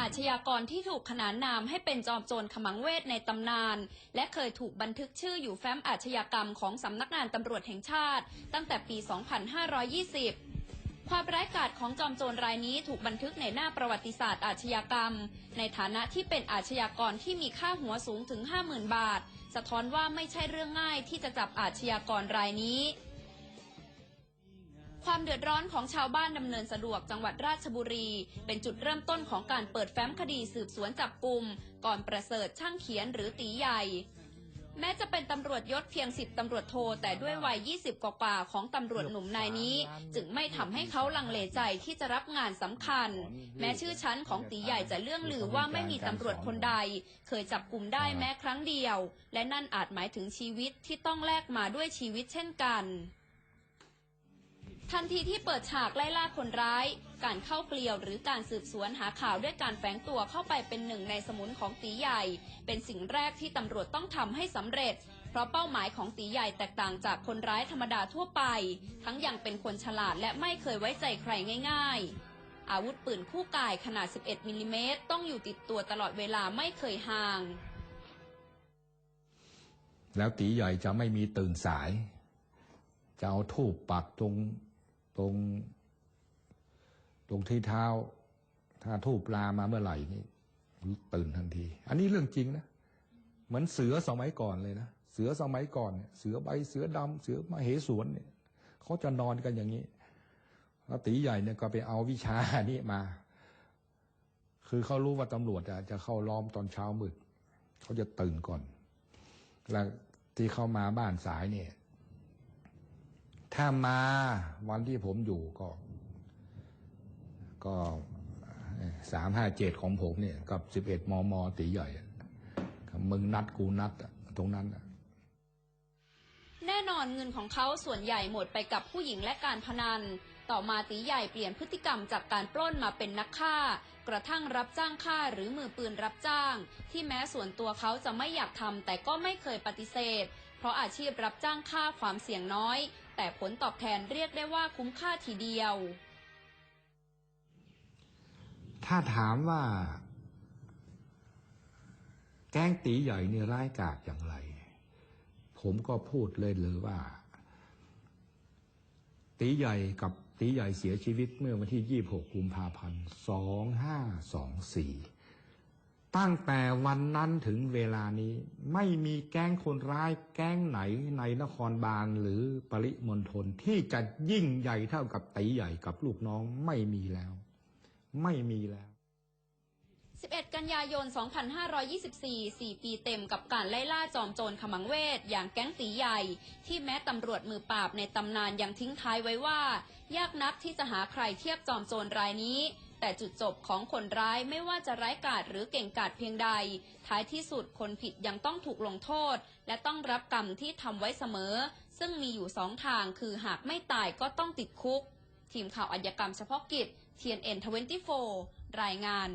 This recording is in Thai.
อาชญากรที่ถูกขนานนามให้เป็นจอมโจรขมังเวทในตำนาน และเคยถูกบันทึกชื่ออยู่แฟ้มอาชญากรรมของสำนักงานตำรวจแห่งชาติ ตั้งแต่ปี 2520ความร้ายกาจของจอมโจรรายนี้ถูกบันทึกในหน้าประวัติศาสตร์อาชญากรรม ในฐานะที่เป็นอาชญากรที่มีค่าหัวสูงถึง 50,000 บาท สะท้อนว่าไม่ใช่เรื่องง่ายที่จะจับอาชญากรรายนี้ ความเดือดร้อนของชาวบ้านดำเนินสะดวกจังหวัดราชบุรี เป็นจุดเริ่มต้นของการเปิดแฟ้มคดีสืบสวนจับกลุ่มก่อนประเสริฐช่างเขียนหรือตีใหญ่ แม้จะเป็นตำรวจยศเพียง 10 ตำรวจโท แต่ด้วยวัย 20 กว่าๆของตำรวจหนุ่มนายนี้ จึงไม่ทำให้เขาลังเลใจที่จะรับงานสำคัญ แม้ชื่อชั้นของตีใหญ่จะเลื่องลือว่าไม่มีตำรวจคนใด เคยจับกลุ่มได้แม้ครั้งเดียว และนั่นอาจหมายถึงชีวิตที่ต้องแลกมาด้วยชีวิตเช่นกัน ทันทีที่เปิดฉากไล่ล่าคนร้าย การเข้าเกลียวหรือการสืบสวนหาข่าวด้วยการแฝงตัวเข้าไปเป็นหนึ่งในสมุนของตีใหญ่ เป็นสิ่งแรกที่ตำรวจต้องทำให้สำเร็จ เพราะเป้าหมายของตีใหญ่แตกต่างจากคนร้ายธรรมดาทั่วไป ทั้งยังเป็นคนฉลาดและไม่เคยไว้ใจใครง่าย ๆ อาวุธปืนคู่กายขนาด 11 มิลลิเมตรต้องอยู่ติดตัวตลอดเวลาไม่เคยห่าง แล้วตีใหญ่จะไม่มีตื่นสาย จะเอาทูบปักตรง ตรง ตรงที่เท้า ถ้าทูบลามาเมื่อไหร่นี่ตื่นทันที อันนี้เรื่องจริงนะเหมือนเสือสมัยก่อนเลยนะเสือสมัยก่อนเนี่ยเสือใบเสือดำเสือมาเหสวนเนี่ยเขาจะนอนกันอย่างนี้แล้วตีใหญ่เนี่ยก็ไปเอาวิชานี้มา คือเขารู้ว่าตำรวจจะเข้าล้อมตอนเช้ามืดเขาจะตื่นก่อน แล้วที่เข้ามาบ้านสายเนี่ย ถ้ามาวันที่ผมอยู่ก็ ก็สามห้าเจ็ดของผมเนี่ย กับสิบเอ็ดมมตีใหญ่มึงนัดกูนัดตรงนั้นแน่นอนเงินของเขาส่วนใหญ่หมดไปกับผู้หญิงและการพนัน ต่อมาตีใหญ่เปลี่ยนพฤติกรรมจากการปล้นมาเป็นนักฆ่า กระทั่งรับจ้างฆ่าหรือมือปืนรับจ้าง ที่แม้ส่วนตัวเขาจะไม่อยากทำแต่ก็ไม่เคยปฏิเสธ เพราะอาชีพรับจ้างฆ่าความเสี่ยงน้อย แต่ผลตอบแทนเรียกได้ว่าคุ้มค่าทีเดียว ถ้าถามว่า แก๊งตีใหญ่เนี่ยร้ายกาจอย่างไร ผมก็พูดเลยเลยว่า ตีใหญ่กับตีใหญ่เสียชีวิตเมื่อวันที่ 26 กุมภาพันธ์ 2524 ตั้งแต่วันนั้นถึงเวลานี้ ไม่มีแก๊งคนร้ายแก๊งไหนในนครบาลหรือปริมณฑลที่จะยิ่งใหญ่เท่ากับตีใหญ่กับลูกน้องไม่มีแล้ว ไม่มีแล้ว 11 กันยายน 2524 4 ปีเต็มกับการไล่ล่าจอมโจรขมังเวท อย่างแก๊งตีใหญ่ ที่แม้ตำรวจมือปราบในตำนานยังทิ้งท้ายไว้ว่า ยากนักที่จะหาใครเทียบจอมโจรรายนี้ แต่จุดจบของคนร้ายไม่ว่าจะร้ายกาจหรือเก่งกาจเพียงใด ท้ายที่สุดคนผิดยังต้องถูกลงโทษ และต้องรับกรรมที่ทำไว้เสมอ ซึ่งมีอยู่สองทางคือหากไม่ตายก็ต้องติดคุก ทีมข่าวอัยกรรมเฉพาะกิจ TNN 24 รายงาน